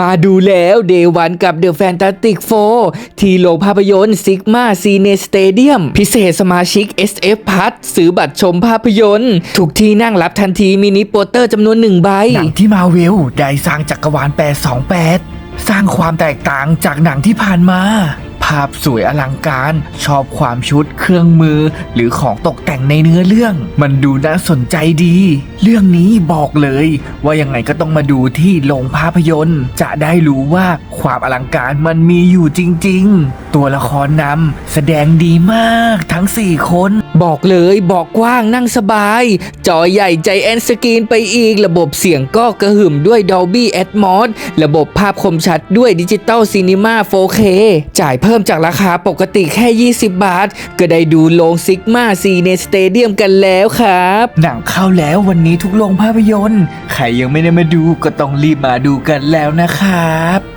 มาดูแล้วเดวันกับเดอะแฟนตาติกโฟที่โรงภาพยนตร์ซิกมาซีเนสเตเดียมพิเศษสมาชิก SF พัทซื้อบัตรชมภาพยนตร์ ถูกที่นั่งรับทันทีมินิโปสเตอร์จำนวนหนึ่งใบ หนังที่มาเวลได้สร้างจักรวาล 828 สร้างความแตกต่างจากหนังที่ผ่านมา ภาพสวยอลังการ ชอบความชุดเครื่องมือ หรือของตกแต่งในเนื้อเรื่อง มันดูน่าสนใจดี เรื่องนี้บอกเลย ว่ายังไงก็ต้องมาดูที่โรงภาพยนตร์ จะได้รู้ว่าความอลังการมันมีอยู่จริง ๆ ตัวละครนำแสดงดีมากทั้ง 4 คน บอกเลยบอกกว้างนั่งสบาย จอใหญ่ใจแอนสกรีนไปอีกระบบเสียงก็กระหึ่มด้วย Dolby Atmos ระบบภาพคมชัดด้วยดิจิตอลซีนีมา 4K จ่ายเพิ่มิ่มจากราคาปกติแค่ 20 บาท ก็ได้ดูโรงซิกมาซีเนสเตเดียมกันแล้วครับ หนังเข้าแล้ววันนี้ทุกโรงภาพยนตร์ ใครยังไม่ได้มาดูก็ต้องรีบมาดูกันแล้วนะครับ